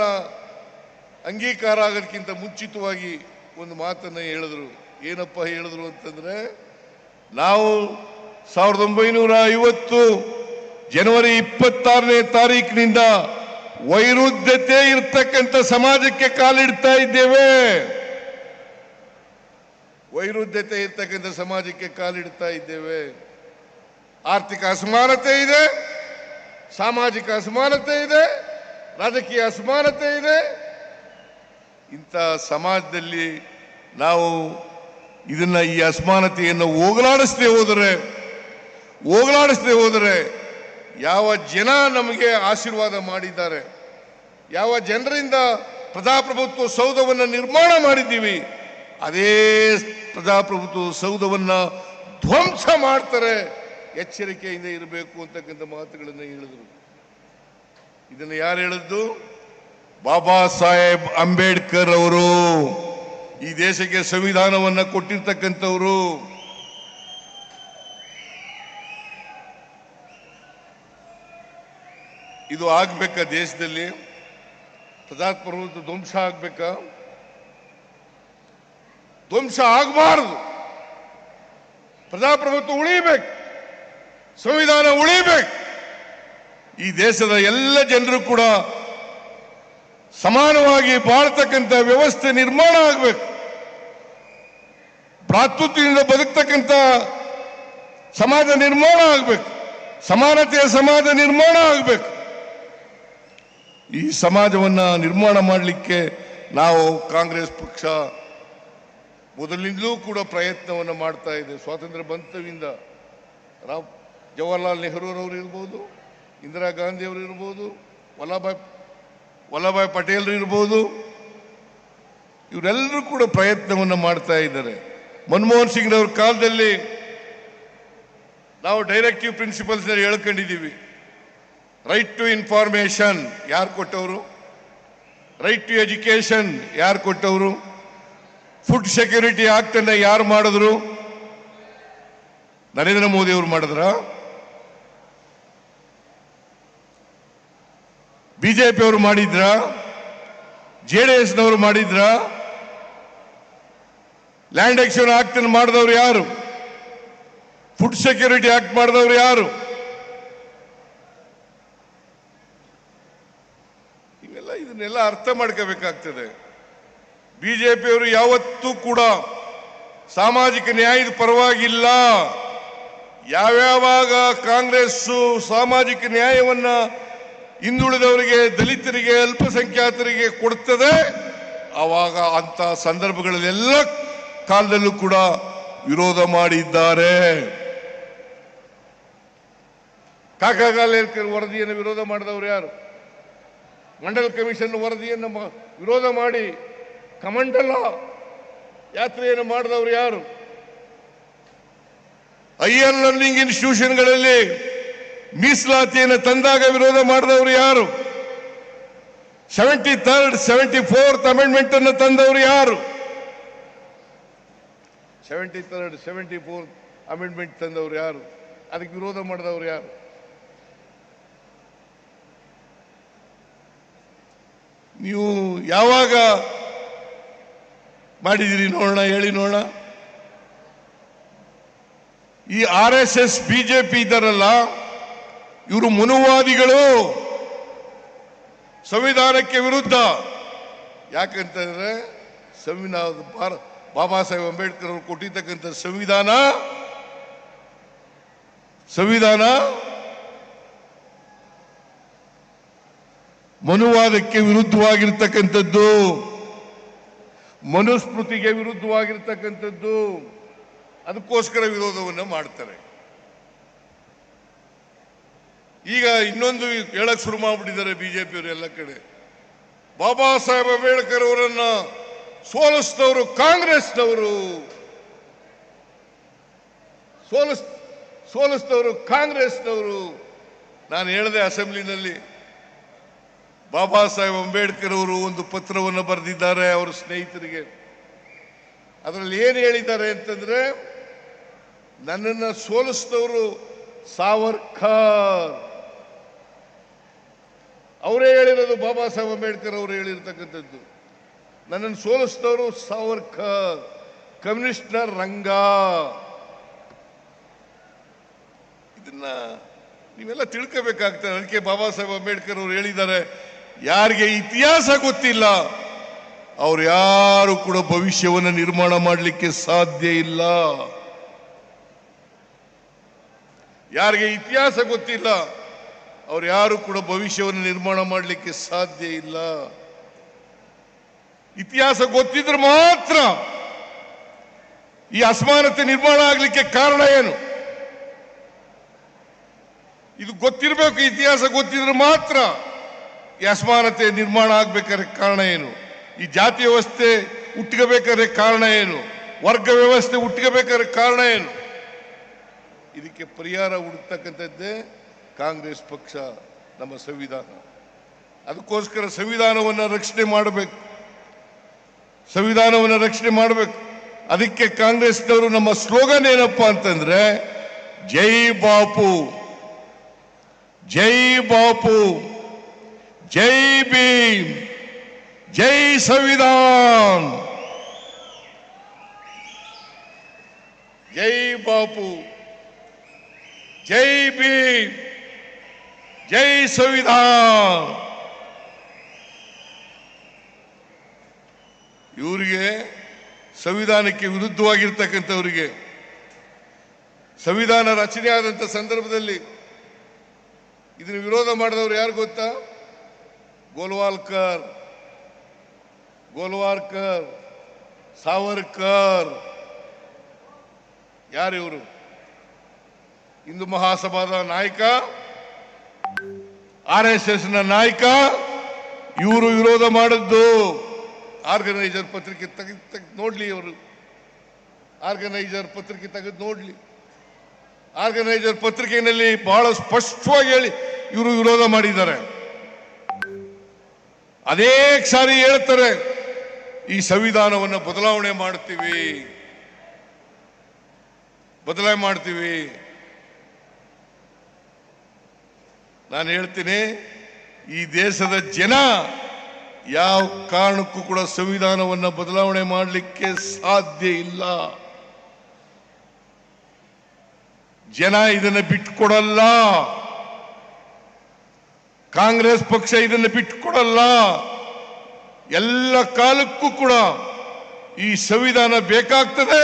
ಅಂಗೀಕಾರ ಆಗೋದಕ್ಕಿಂತ ಮುಂಚಿತವಾಗಿ ಒಂದು ಮಾತನ್ನ ಹೇಳಿದ್ರು. ಏನಪ್ಪ ಹೇಳಿದ್ರು ಅಂತಂದ್ರೆ, ನಾವು ಸಾವಿರದ ಒಂಬೈನೂರ ಐವತ್ತು ಜನವರಿ ಇಪ್ಪತ್ತಾರನೇ ತಾರೀಕಿನಿಂದ ವೈರುಧ್ಯತೆ ಇರ್ತಕ್ಕಂಥ ಸಮಾಜಕ್ಕೆ ಕಾಲಿಡ್ತಾ ಇದ್ದೇವೆ. ವೈರುಧ್ಯತೆ ಇರ್ತಕ್ಕಂಥ ಸಮಾಜಕ್ಕೆ ಕಾಲಿಡ್ತಾ ಇದ್ದೇವೆ. ಆರ್ಥಿಕ ಅಸಮಾನತೆ ಇದೆ, ಸಾಮಾಜಿಕ ಅಸಮಾನತೆ ಇದೆ, ರಾಜಕೀಯ ಅಸಮಾನತೆ ಇದೆ. ಇಂಥ ಸಮಾಜದಲ್ಲಿ ನಾವು ಇದನ್ನ ಈ ಅಸಮಾನತೆಯನ್ನು ಹೋಗಲಾಡಿಸದೆ ಹೋದರೆ ಹೋಗಲಾಡಿಸದೆ ಹೋದರೆ ಯಾವ ಜನ ನಮಗೆ ಆಶೀರ್ವಾದ ಮಾಡಿದ್ದಾರೆ? ಯಾವ ಜನರಿಂದ ಪ್ರಜಾಪ್ರಭುತ್ವ ಸೌಧವನ್ನು ನಿರ್ಮಾಣ ಮಾಡಿದ್ದೀವಿ? ಅದೇ ಪ್ರಜಾಪ್ರಭುತ್ವ ಸೌಧವನ್ನು ಧ್ವಂಸ ಮಾಡ್ತಾರೆ. ಎಚ್ಚರಿಕೆಯಿಂದ ಇರಬೇಕು ಅಂತಕ್ಕಂಥ ಮಾತುಗಳನ್ನು ಹೇಳಿದರು. ಇದನ್ನು ಯಾರು ಹೇಳಿದ್ದು? ಬಾಬಾ ಸಾಹೇಬ್ ಅಂಬೇಡ್ಕರ್ ಅವರು. ಈ ದೇಶಕ್ಕೆ ಸಂವಿಧಾನವನ್ನು ಕೊಟ್ಟಿರ್ತಕ್ಕಂಥವರು. ಇದು ಆಗ್ಬೇಕ ದೇಶದಲ್ಲಿ? ಪ್ರಜಾಪ್ರಭುತ್ವ ಧ್ವಂಸ ಆಗ್ಬೇಕ? ಧ್ವಂಸ ಆಗಬಾರದು. ಪ್ರಜಾಪ್ರಭುತ್ವ ಉಳಿಬೇಕು. ಸಂವಿಧಾನ ಉಳಿಬೇಕು. ಈ ದೇಶದ ಎಲ್ಲ ಜನರು ಕೂಡ ಸಮಾನವಾಗಿ ಬಾಳ್ತಕ್ಕಂಥ ವ್ಯವಸ್ಥೆ ನಿರ್ಮಾಣ ಆಗಬೇಕು. ಭ್ರಾತೃತ್ವದಿಂದ ಬದುಕ್ತಕ್ಕಂಥ ಸಮಾಜ ನಿರ್ಮಾಣ ಆಗಬೇಕು. ಸಮಾನತೆಯ ಸಮಾಜ ನಿರ್ಮಾಣ ಆಗಬೇಕು. ಈ ಸಮಾಜವನ್ನು ನಿರ್ಮಾಣ ಮಾಡಲಿಕ್ಕೆ ನಾವು ಕಾಂಗ್ರೆಸ್ ಪಕ್ಷ ಮೊದಲಿಂದಲೂ ಕೂಡ ಪ್ರಯತ್ನವನ್ನು ಮಾಡ್ತಾ ಇದೆ. ಸ್ವಾತಂತ್ರ್ಯ ಬಂತವಿಂದ. ರಾವ್ ಜವಾಹರ್ಲಾಲ್ ನೆಹರೂರವರು ಇರ್ಬೋದು, ಇಂದಿರಾ ಗಾಂಧಿ ಅವರು ಇರ್ಬೋದು, ವಲ್ಲಭಾಯ್ ವಲ್ಲಭಾಯ್ ಪಟೇಲ್ ಇರ್ಬೋದು, ಇವರೆಲ್ಲರೂ ಕೂಡ ಪ್ರಯತ್ನವನ್ನು ಮಾಡ್ತಾ ಇದ್ದಾರೆ. ಮನಮೋಹನ್ ಸಿಂಗ್ರವ್ರ ಕಾಲದಲ್ಲಿ ನಾವು ಡೈರೆಕ್ಟಿವ್ ಪ್ರಿನ್ಸಿಪಲ್ಸ್ ಹೇಳ್ಕೊಂಡಿದ್ದೀವಿ. ರೈಟ್ ಟು ಇನ್ಫಾರ್ಮೇಷನ್ ಯಾರು ಕೊಟ್ಟವರು? ರೈಟ್ ಟು ಎಜುಕೇಶನ್ ಯಾರು ಕೊಟ್ಟವರು? ಫುಡ್ ಸೆಕ್ಯೂರಿಟಿ ಆಕ್ಟ್ ಅನ್ನ ಯಾರು ಮಾಡಿದ್ರು? ನರೇಂದ್ರ ಮೋದಿ ಅವರು ಮಾಡಿದ್ರ? ಬಿಜೆಪಿ ಅವರು ಮಾಡಿದ್ರ? ಜೆ ಡಿ ಎಸ್ನವರು ಮಾಡಿದ್ರ? ಲ್ಯಾಂಡ್ ಎಕ್ಸ್ಚೇಂಜ್ ಆಕ್ಟ್ ಮಾಡಿದವರು ಯಾರು? ಫುಡ್ ಸೆಕ್ಯೂರಿಟಿ ಆಕ್ಟ್ ಮಾಡಿದವರು ಯಾರು ಇವೆಲ್ಲ ಇದನ್ನೆಲ್ಲ ಅರ್ಥ ಮಾಡ್ಕೋಬೇಕಾಗ್ತದೆ. ಬಿಜೆಪಿಯವರು ಯಾವತ್ತೂ ಕೂಡ ಸಾಮಾಜಿಕ ನ್ಯಾಯದ ಪರವಾಗಿಲ್ಲ. ಯಾವ್ಯಾವಾಗ ಕಾಂಗ್ರೆಸ್ ಸಾಮಾಜಿಕ ನ್ಯಾಯವನ್ನ ಹಿಂದುಳಿದವರಿಗೆ, ದಲಿತರಿಗೆ, ಅಲ್ಪಸಂಖ್ಯಾತರಿಗೆ ಕೊಡ್ತದೆ, ಆವಾಗ ಅಂತ ಸಂದರ್ಭಗಳಲ್ಲೆಲ್ಲ ಕಾಲದಲ್ಲೂ ಕೂಡ ವಿರೋಧ ಮಾಡಿದ್ದಾರೆ. ಕಾಕಾಗಾಲ ವರದಿಯನ್ನು ವಿರೋಧ ಮಾಡಿದವರು ಯಾರು? ಮಂಡಲ್ ಕಮಿಷನ್ ವರದಿಯನ್ನು ವಿರೋಧ ಮಾಡಿ ಕಮಂಡಲ ಯಾತ್ರೆಯನ್ನು ಮಾಡಿದವರು ಯಾರು? ಹೈಯರ್ ಲರ್ನಿಂಗ್ ಇನ್ಸ್ಟಿಟ್ಯೂಷನ್ಗಳಲ್ಲಿ ಮೀಸಲಾತಿಯನ್ನು ತಂದಾಗ ವಿರೋಧ ಮಾಡಿದವರು ಯಾರು? Seventy third, seventy fourth amendment ಅನ್ನು ತಂದವರು ಯಾರು? Seventy third, seventy fourth amendment ತಂದವರು ಯಾರು? ಅದಕ್ಕೆ ವಿರೋಧ ಮಾಡಿದವರು ಯಾರು? ನೀವು ಯಾವಾಗ ಮಾಡಿದಿರಿ ನೋಡೋಣ, ಹೇಳಿ ನೋಡೋಣ. ಈ ಆರ್ ಎಸ್ ಎಸ್ ಬಿಜೆಪಿ ಇದ್ದಾರಲ್ಲ, ಇವರು ಮನುವಾದಿಗಳು. ಸಂವಿಧಾನಕ್ಕೆ ವಿರುದ್ಧ. ಯಾಕಂತಂದ್ರೆ ಸಂವಿಧಾನ ಭಾರ, ಬಾಬಾ ಸಾಹೇಬ್ ಅಂಬೇಡ್ಕರ್ ಅವರು ಕೊಟ್ಟಿರ್ತಕ್ಕಂಥ ಸಂವಿಧಾನ ಸಂವಿಧಾನ ಮನುವಾದಕ್ಕೆ ವಿರುದ್ಧವಾಗಿರ್ತಕ್ಕಂಥದ್ದು, ಮನುಸ್ಮೃತಿಗೆ ವಿರುದ್ಧವಾಗಿರ್ತಕ್ಕಂಥದ್ದು, ಅದಕ್ಕೋಸ್ಕರ ವಿರೋಧವನ್ನು ಮಾಡ್ತಾರೆ. ಈಗ ಇನ್ನೊಂದು ಹೇಳಕ್ ಶುರು ಮಾಡ್ಬಿಟ್ಟಿದ್ದಾರೆ ಬಿಜೆಪಿಯವರು ಎಲ್ಲ ಕಡೆ. ಬಾಬಾ ಸಾಹೇಬ್ ಅಂಬೇಡ್ಕರ್ ಅವರನ್ನ ಸೋಲಿಸಿದವರು ಕಾಂಗ್ರೆಸ್ನವರು. ಸೋಲಿಸ್, ಸೋಲಿಸಿದವರು ಕಾಂಗ್ರೆಸ್ನವರು. ನಾನು ಹೇಳಿದೆ ಅಸೆಂಬ್ಲಿನಲ್ಲಿ ಬಾಬಾ ಸಾಹೇಬ್ ಅಂಬೇಡ್ಕರ್ ಅವರು ಒಂದು ಪತ್ರವನ್ನು ಬರೆದಿದ್ದಾರೆ ಅವರ ಸ್ನೇಹಿತರಿಗೆ. ಅದರಲ್ಲಿ ಏನು ಹೇಳಿದ್ದಾರೆ ಅಂತಂದ್ರೆ, ನನ್ನನ್ನು ಸೋಲಿಸಿದವರು ಸಾವರ್ಕರ್. ಅವರೇ ಹೇಳಿರೋದು ಬಾಬಾ ಸಾಹೇಬ್ ಅಂಬೇಡ್ಕರ್ ಅವರು ಹೇಳಿರ್ತಕ್ಕಂಥದ್ದು. ನನ್ನನ್ನು ಸೋಲಿಸಿದವರು ಸಾವರ್ಕರ್ ಕಮ್ಯುನಿಸ್ಟ್ನರ್ ರಂಗ. ಇದನ್ನ ನೀವೆಲ್ಲ ತಿಳ್ಕೋಬೇಕಾಗ್ತದೆ. ಅದಕ್ಕೆ ಬಾಬಾ ಸಾಹೇಬ್ ಅಂಬೇಡ್ಕರ್ ಅವರು ಹೇಳಿದ್ದಾರೆ. ಯಾರಿಗೆ ಇತಿಹಾಸ ಗೊತ್ತಿಲ್ಲ, ಅವ್ರು ಯಾರು ಕೂಡ ಭವಿಷ್ಯವನ್ನು ನಿರ್ಮಾಣ ಮಾಡಲಿಕ್ಕೆ ಸಾಧ್ಯ ಇಲ್ಲ. ಯಾರಿಗೆ ಇತಿಹಾಸ ಗೊತ್ತಿಲ್ಲ, ಅವ್ರು ಯಾರು ಕೂಡ ಭವಿಷ್ಯವನ್ನು ನಿರ್ಮಾಣ ಮಾಡಲಿಕ್ಕೆ ಸಾಧ್ಯ ಇಲ್ಲ. ಇತಿಹಾಸ ಗೊತ್ತಿದ್ರೆ ಮಾತ್ರ ಈ ಅಸಮಾನತೆ ನಿರ್ಮಾಣ ಆಗಲಿಕ್ಕೆ ಕಾರಣ ಏನು? ಇದು ಗೊತ್ತಿರಬೇಕು, ಇತಿಹಾಸ ಗೊತ್ತಿದ್ರೆ ಮಾತ್ರ. ಈ ಅಸಮಾನತೆ ನಿರ್ಮಾಣ ಆಗ್ಬೇಕಾದ್ರೆ ಕಾರಣ ಏನು? ಈ ಜಾತಿ ವ್ಯವಸ್ಥೆ ಹುಟ್ಕೋಬೇಕಾದ್ರೆ ಕಾರಣ ಏನು? ವರ್ಗ ವ್ಯವಸ್ಥೆ ಹುಟ್ಕೋಬೇಕಾದ್ರೆ ಕಾರಣ ಏನು? ಇದಕ್ಕೆ ಪರಿಹಾರ ಹುಡುಕ್ತಕ್ಕಂಥದ್ದೇ ಕಾಂಗ್ರೆಸ್ ಪಕ್ಷ, ನಮ್ಮ ಸಂವಿಧಾನ. ಅದಕ್ಕೋಸ್ಕರ ಸಂವಿಧಾನವನ್ನು ರಕ್ಷಣೆ ಮಾಡಬೇಕು. ಸಂವಿಧಾನವನ್ನು ರಕ್ಷಣೆ ಮಾಡಬೇಕು. ಅದಕ್ಕೆ ಕಾಂಗ್ರೆಸ್ನವರು ನಮ್ಮ ಸ್ಲೋಗನ್ ಏನಪ್ಪಾ ಅಂತಂದ್ರೆ, ಜೈ ಬಾಪು ಜೈ ಬಾಪು. ಜೈ ಭೀಮ್, ಜೈ ಸಂವಿಧಾನ್. ಜೈ ಬಾಪು, ಜೈ ಭೀಮ್, ಜೈ ಸಂವಿಧಾನ್. ಇವರಿಗೆ ಸಂವಿಧಾನಕ್ಕೆ ವಿರುದ್ಧವಾಗಿರ್ತಕ್ಕಂಥವರಿಗೆ ಸಂವಿಧಾನ ರಚನೆ ಆದಂಥ ಸಂದರ್ಭದಲ್ಲಿ ಇದನ್ನು ವಿರೋಧ ಮಾಡಿದವರು ಯಾರು ಗೊತ್ತಾ? ಗೋಲ್ವಾಲ್ಕರ್ ಗೋಲ್ವಾಲ್ಕರ್ ಸಾವರ್ಕರ್ ಯಾರು ಇವರು? ಹಿಂದೂ ಮಹಾಸಭಾದ ನಾಯಕ, ಆರ್ ಎಸ್ ಎಸ್ನ ನಾಯಕ, ಇವರು ವಿರೋಧ ಮಾಡಿದ್ದು ಆರ್ಗನೈಸರ್ ಪತ್ರಿಕೆ ತೆಗೆದು ತೆಗೆದು ನೋಡ್ಲಿ ಅವರು ಆರ್ಗನೈಸರ್ ಪತ್ರಿಕೆ ತೆಗೆದು ನೋಡ್ಲಿ. ಆರ್ಗನೈಸರ್ ಪತ್ರಿಕೆಯಲ್ಲಿ ಬಹಳ ಸ್ಪಷ್ಟವಾಗಿ ಹೇಳಿ ಇವರು ವಿರೋಧ ಮಾಡಿದ್ದಾರೆ. ಅನೇಕ ಸಾರಿ ಹೇಳ್ತಾರೆ, ಈ ಸಂವಿಧಾನವನ್ನು ಬದಲಾವಣೆ ಮಾಡ್ತೀವಿ. ಬದಲಾವಣೆ ಮಾಡ್ತೀವಿ. ನಾನು ಹೇಳ್ತೀನಿ, ಈ ದೇಶದ ಜನ ಯಾವ ಕಾರಣಕ್ಕೂ ಕೂಡ ಸಂವಿಧಾನವನ್ನ ಬದಲಾವಣೆ ಮಾಡಲಿಕ್ಕೆ ಸಾಧ್ಯ ಇಲ್ಲ. ಜನ ಇದನ್ನು ಬಿಟ್ಕೊಡಲ್ಲ. ಕಾಂಗ್ರೆಸ್ ಪಕ್ಷ ಇದನ್ನು ಬಿಟ್ಟುಕೊಡಲ್ಲ. ಎಲ್ಲ ಕಾಲಕ್ಕೂ ಕೂಡ ಈ ಸಂವಿಧಾನ ಬೇಕಾಗ್ತದೆ.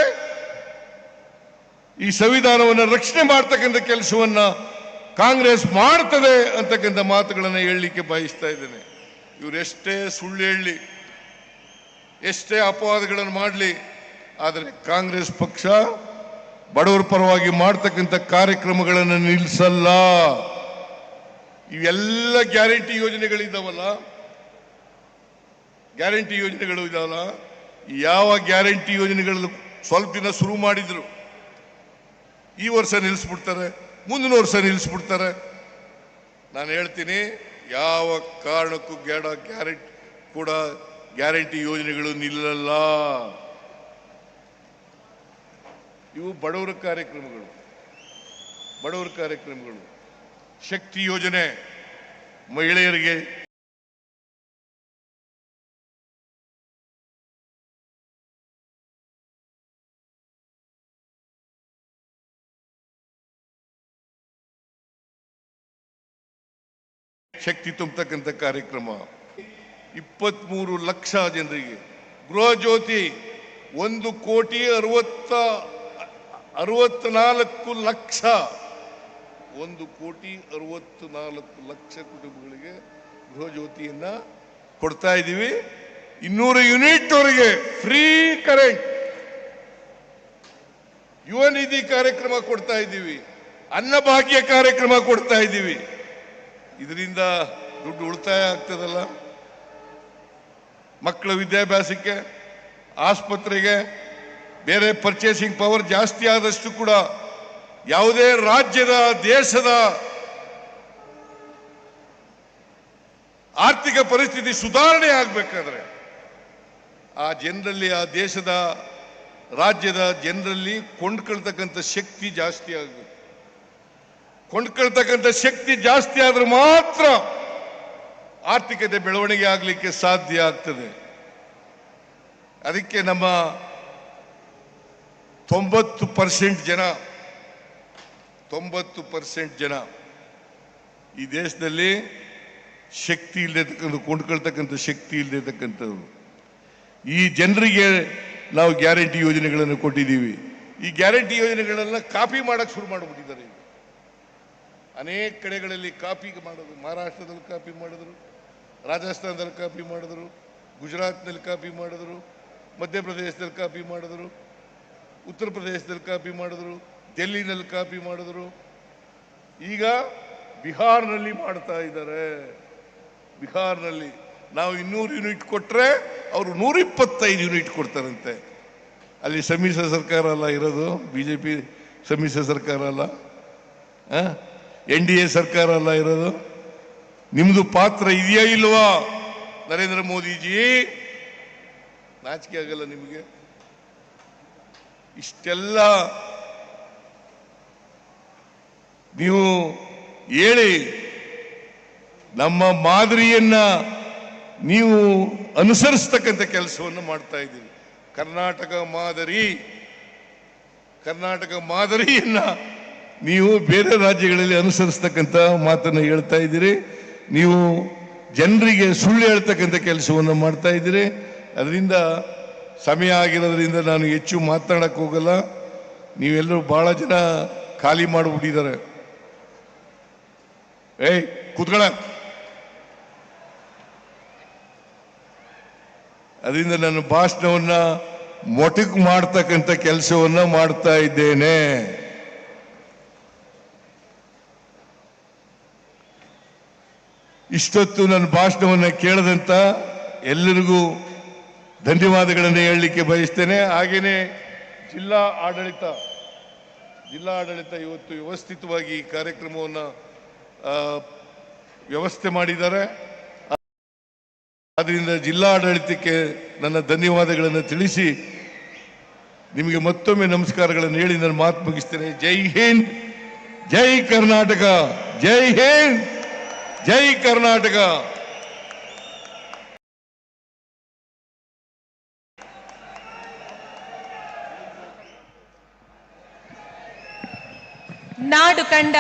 ಈ ಸಂವಿಧಾನವನ್ನು ರಕ್ಷಣೆ ಮಾಡ್ತಕ್ಕಂಥ ಕೆಲಸವನ್ನ ಕಾಂಗ್ರೆಸ್ ಮಾಡ್ತದೆ ಅಂತಕ್ಕಂಥ ಮಾತುಗಳನ್ನು ಹೇಳಲಿಕ್ಕೆ ಬಯಸ್ತಾ ಇದ್ದೇನೆ. ಇವರು ಎಷ್ಟೇ ಸುಳ್ಳು ಹೇಳಲಿ ಎಷ್ಟೇ ಅಪವಾದಗಳನ್ನು ಮಾಡಲಿ, ಆದರೆ ಕಾಂಗ್ರೆಸ್ ಪಕ್ಷ ಬಡವರ ಪರವಾಗಿ ಮಾಡ್ತಕ್ಕಂಥ ಕಾರ್ಯಕ್ರಮಗಳನ್ನು ನಿಲ್ಲಿಸಲ್ಲ ಇವೆಲ್ಲ ಗ್ಯಾರಂಟಿ ಯೋಜನೆಗಳಿದ್ದಾವಲ್ಲ? ಗ್ಯಾರಂಟಿ ಯೋಜನೆಗಳು ಇದಾವಲ್ಲ? ಯಾವ ಗ್ಯಾರಂಟಿ ಯೋಜನೆಗಳನ್ನು ಸ್ವಲ್ಪ ದಿನ ಶುರು ಮಾಡಿದ್ರು? ಈ ವರ್ಷ ನಿಲ್ಲಿಸ್ಬಿಡ್ತಾರೆ, ಮುಂದಿನ ವರ್ಷ ನಿಲ್ಲಿಸ್ಬಿಡ್ತಾರೆ. ನಾನು ಹೇಳ್ತೀನಿ, ಯಾವ ಕಾರಣಕ್ಕೂ ಗ್ಯಾಡ ಗ್ಯಾರಂಟಿ, ಕೂಡ ಗ್ಯಾರಂಟಿ ಯೋಜನೆಗಳು ನಿಲ್ಲಲ್ಲ. ಇವು ಬಡವರ ಕಾರ್ಯಕ್ರಮಗಳು. ಬಡವರ ಕಾರ್ಯಕ್ರಮಗಳು. ಶಕ್ತಿ ಯೋಜನೆ ಮಹಿಳೆಯರಿಗೆ ಶಕ್ತಿ ತುಂಬತಕ್ಕಂಥ ಕಾರ್ಯಕ್ರಮ. ಇಪ್ಪತ್ಮೂರು ಲಕ್ಷ ಜನರಿಗೆ ಗೃಹ ಜ್ಯೋತಿ ಒಂದು ಕೋಟಿ ಅರವತ್ತ, ಅರವತ್ನಾಲ್ಕು ಲಕ್ಷ ಒಂದು ಕೋಟಿ ಅರವತ್ತು ನಾಲ್ಕು ಲಕ್ಷ ಕುಟುಂಬಗಳಿಗೆ ಗೃಹ ಜ್ಯೋತಿಯನ್ನ ಕೊಡ್ತಾ ಇದ್ದೀವಿ. ಇನ್ನೂರು ಯೂನಿಟ್ ಅವರಿಗೆ ಫ್ರೀ ಕರೆಂಟ್. ಯುವ ನಿಧಿ ಕಾರ್ಯಕ್ರಮ ಕೊಡ್ತಾ ಇದ್ದೀವಿ. ಅನ್ನಭಾಗ್ಯ ಕಾರ್ಯಕ್ರಮ ಕೊಡ್ತಾ ಇದ್ದೀವಿ. ಇದರಿಂದ ದುಡ್ಡು ಉಳಿತಾಯ ಆಗ್ತದಲ್ಲ? ಮಕ್ಕಳ ವಿದ್ಯಾಭ್ಯಾಸಕ್ಕೆ, ಆಸ್ಪತ್ರೆಗೆ, ಬೇರೆ ಪರ್ಚೇಸಿಂಗ್ ಪವರ್ ಜಾಸ್ತಿ ಆದಷ್ಟು ಕೂಡ ಯಾವುದೇ ರಾಜ್ಯದ, ದೇಶದ ಆರ್ಥಿಕ ಪರಿಸ್ಥಿತಿ ಸುಧಾರಣೆ ಆಗಬೇಕಾದ್ರೆ ಆ ಜನರಲ್ಲಿ, ಆ ದೇಶದ, ರಾಜ್ಯದ ಜನರಲ್ಲಿ ಕೊಂಡ್ಕೊಳ್ತಕ್ಕಂಥ ಶಕ್ತಿ ಜಾಸ್ತಿ ಆಗಬೇಕು ಕೊಂಡ್ಕೊಳ್ತಕ್ಕಂಥ ಶಕ್ತಿ ಜಾಸ್ತಿ ಆದ್ರೆ ಮಾತ್ರ ಆರ್ಥಿಕತೆ ಬೆಳವಣಿಗೆ ಆಗಲಿಕ್ಕೆ ಸಾಧ್ಯ ಆಗ್ತದೆ. ಅದಕ್ಕೆ ನಮ್ಮ ತೊಂಬತ್ತು ಪರ್ಸೆಂಟ್ ಜನ ತೊಂಬತ್ತು ಪರ್ಸೆಂಟ್ ಜನ ಈ ದೇಶದಲ್ಲಿ ಶಕ್ತಿ ಇಲ್ಲದೆ ಕೊಂಡ್ಕೊಳ್ತಕ್ಕಂಥ ಶಕ್ತಿ ಇಲ್ಲದೆ ಈ ಜನರಿಗೆ ನಾವು ಗ್ಯಾರಂಟಿ ಯೋಜನೆಗಳನ್ನು ಕೊಟ್ಟಿದ್ದೀವಿ. ಈ ಗ್ಯಾರಂಟಿ ಯೋಜನೆಗಳನ್ನ ಕಾಪಿ ಮಾಡಕ್ ಶುರು ಮಾಡಿಬಿಟ್ಟಿದ್ದಾರೆ ಅನೇಕ ಕಡೆಗಳಲ್ಲಿ ಕಾಪಿ ಮಾಡೋದು, ಮಹಾರಾಷ್ಟ್ರದಲ್ಲಿ ಕಾಪಿ ಮಾಡಿದ್ರು, ರಾಜಸ್ಥಾನದಲ್ಲಿ ಕಾಪಿ ಮಾಡಿದ್ರು, ಗುಜರಾತ್ನಲ್ಲಿ ಕಾಪಿ ಮಾಡಿದ್ರು, ಮಧ್ಯಪ್ರದೇಶದಲ್ಲಿ ಕಾಪಿ ಮಾಡಿದ್ರು, ಉತ್ತರ ಪ್ರದೇಶದಲ್ಲಿ ಕಾಪಿ ಮಾಡಿದ್ರು ಡೆಲ್ಲಿನಲ್ಲಿ ಕಾಪಿ ಮಾಡಿದ್ರು. ಈಗ ಬಿಹಾರ್ನಲ್ಲಿ ಮಾಡ್ತಾ ಇದ್ದಾರೆ. ಬಿಹಾರ್ನಲ್ಲಿ ನಾವು ಇನ್ನೂರು ಯೂನಿಟ್ ಕೊಟ್ಟರೆ ಅವರು ನೂರ ಇಪ್ಪತ್ತೈದು ಯೂನಿಟ್ ಕೊಡ್ತಾರಂತೆ. ಅಲ್ಲಿ ಸಮ್ಮಿಶ್ರ ಸರ್ಕಾರ ಅಲ್ಲ ಇರೋದು ಬಿ ಜೆ ಪಿ ಸಮ್ಮಿಶ್ರ ಸರ್ಕಾರ ಅಲ್ಲ. ಎನ್ ಡಿ ಎ ಸರ್ಕಾರ ಅಲ್ಲ ಇರೋದು. ನಿಮ್ಮದು ಪಾತ್ರ ಇದೆಯಾ ಇಲ್ವಾ? ನರೇಂದ್ರ ಮೋದಿಜಿ, ನಾಚಿಕೆ ಆಗಲ್ಲ ನಿಮಗೆ. ಇಷ್ಟೆಲ್ಲ ನೀವು ಹೇಳಿ ನಮ್ಮ ಮಾದರಿಯನ್ನ ನೀವು ಅನುಸರಿಸ್ತಕ್ಕಂಥ ಕೆಲಸವನ್ನು ಮಾಡ್ತಾ ಇದ್ದೀರಿ. ಕರ್ನಾಟಕ ಮಾದರಿ, ಕರ್ನಾಟಕ ಮಾದರಿಯನ್ನ ನೀವು ಬೇರೆ ರಾಜ್ಯಗಳಲ್ಲಿ ಅನುಸರಿಸ್ತಕ್ಕಂಥ ಮಾತನ್ನು ಹೇಳ್ತಾ ಇದ್ದೀರಿ. ನೀವು ಜನರಿಗೆ ಸುಳ್ಳು ಹೇಳ್ತಕ್ಕಂಥ ಕೆಲಸವನ್ನು ಮಾಡ್ತಾ ಇದ್ದೀರಿ. ಅದರಿಂದ ಸಮಯ ಆಗಿರೋದ್ರಿಂದ ನಾನು ಹೆಚ್ಚು ಮಾತನಾಡಕ್ಕೆ ಹೋಗಲ್ಲ. ನೀವೆಲ್ಲರೂ ಭಾಳ ಜನ ಖಾಲಿ ಮಾಡಿಬಿಟ್ಟಿದ್ದಾರೆ. ಏಯ್, ಕೂತ್ಕೊಳ್ಳ. ಅದರಿಂದ ನನ್ನ ಭಾಷಣವನ್ನ ಮೊಟಕ್ ಮಾಡ್ತಕ್ಕಂಥ ಕೆಲಸವನ್ನ ಮಾಡ್ತಾ ಇದ್ದೇನೆ. ಇಷ್ಟೊತ್ತು ನನ್ನ ಭಾಷಣವನ್ನ ಕೇಳದಂತ ಎಲ್ಲರಿಗೂ ಧನ್ಯವಾದಗಳನ್ನು ಹೇಳಲಿಕ್ಕೆ ಬಯಸ್ತೇನೆ. ಹಾಗೇನೆ ಜಿಲ್ಲಾ ಆಡಳಿತ ಜಿಲ್ಲಾ ಆಡಳಿತ ಇವತ್ತು ವ್ಯವಸ್ಥಿತವಾಗಿ ಈ ಕಾರ್ಯಕ್ರಮವನ್ನು ವ್ಯವಸ್ಥೆ ಮಾಡಿದ್ದಾರೆ. ಜಿಲ್ಲಾ ಆಡಳಿತಕ್ಕೆ ನನ್ನ ಧನ್ಯವಾದಗಳನ್ನು ತಿಳಿಸಿ ನಿಮಗೆ ಮತ್ತೊಮ್ಮೆ ನಮಸ್ಕಾರಗಳನ್ನು ಹೇಳಿ ನಾನು ಮಾತು ಮುಗಿಸ್ತೇನೆ. ಜೈ ಹಿಂದ್, ಜೈ ಕರ್ನಾಟಕ, ಜೈ ಹಿಂದ್, ಜೈ ಕರ್ನಾಟಕ. ನಾಡು ಕಂಡ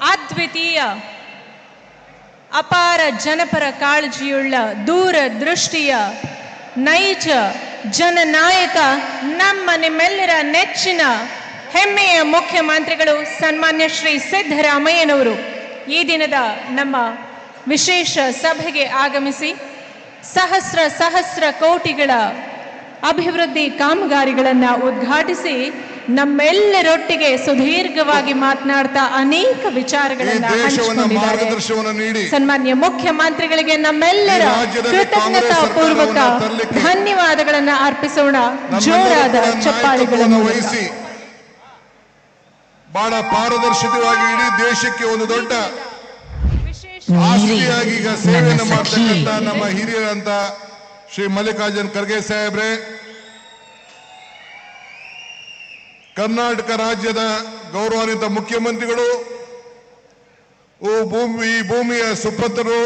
ಅದ್ವಿತೀಯ, ಅಪಾರ ಜನಪರ ಕಾಳಜಿಯುಳ್ಳ ದೂರ ದೃಷ್ಟಿಯ ನೈಜ ಜನನಾಯಕ, ನಮ್ಮ ನಿಮ್ಮೆಲ್ಲರ ನೆಚ್ಚಿನ ಹೆಮ್ಮೆಯ ಮುಖ್ಯಮಂತ್ರಿಗಳು ಸನ್ಮಾನ್ಯ ಶ್ರೀ ಸಿದ್ದರಾಮಯ್ಯನವರು ಈ ದಿನದ ನಮ್ಮ ವಿಶೇಷ ಸಭೆಗೆ ಆಗಮಿಸಿ ಸಹಸ್ರ ಸಹಸ್ರ ಕೋಟಿಗಳ ಅಭಿವೃದ್ಧಿ ಕಾಮಗಾರಿಗಳನ್ನು ಉದ್ಘಾಟಿಸಿ ನಮ್ಮೆಲ್ಲರೊಟ್ಟಿಗೆ ಸುದೀರ್ಘವಾಗಿ ಮಾತನಾಡ್ತಾ ಅನೇಕ ವಿಚಾರಗಳನ್ನು ನೀಡಿ. ಸನ್ಮಾನ್ಯ ಮುಖ್ಯಮಂತ್ರಿಗಳಿಗೆ ನಮ್ಮೆಲ್ಲರ ಕೃತಜ್ಞತಾ ಕಾಂಗ್ರೆಸ್ ಪೂರ್ವಕ ಧನ್ಯವಾದಗಳನ್ನು ಅರ್ಪಿಸೋಣ. ಜೋರಾದ ಕೂಡ ಚಪ್ಪಾಳೆಗಳ ನಾಯಕತ್ವವನ್ನು ಮೂಲಕ. ವಹಿಸಿ ಬಹಳ ಪಾರದರ್ಶಕವಾಗಿ ಇಡೀ ದೇಶಕ್ಕೆ ಒಂದು ದೊಡ್ಡ ವಿಶೇಷ ಆಸ್ತಿಯಾಗಿ ಈಗ ಸೇವೆಯನ್ನು ಮಾಡ್ತಕ್ಕಂಥ ನಮ್ಮ ಹಿರಿಯರಂತ ಶ್ರೀ ಮಲ್ಲಿಕಾರ್ಜುನ್ ಖರ್ಗೆ ಸಾಹೇಬ್ರೆ ಕರ್ನಾಟಕ ರಾಜ್ಯದ ಗೌರವಾನ್ವಿತ ಮುಖ್ಯಮಂತ್ರಿಗಳು ಭೂಮಿ ಈ ಭೂಮಿಯ ಸುಪುತ್ರರು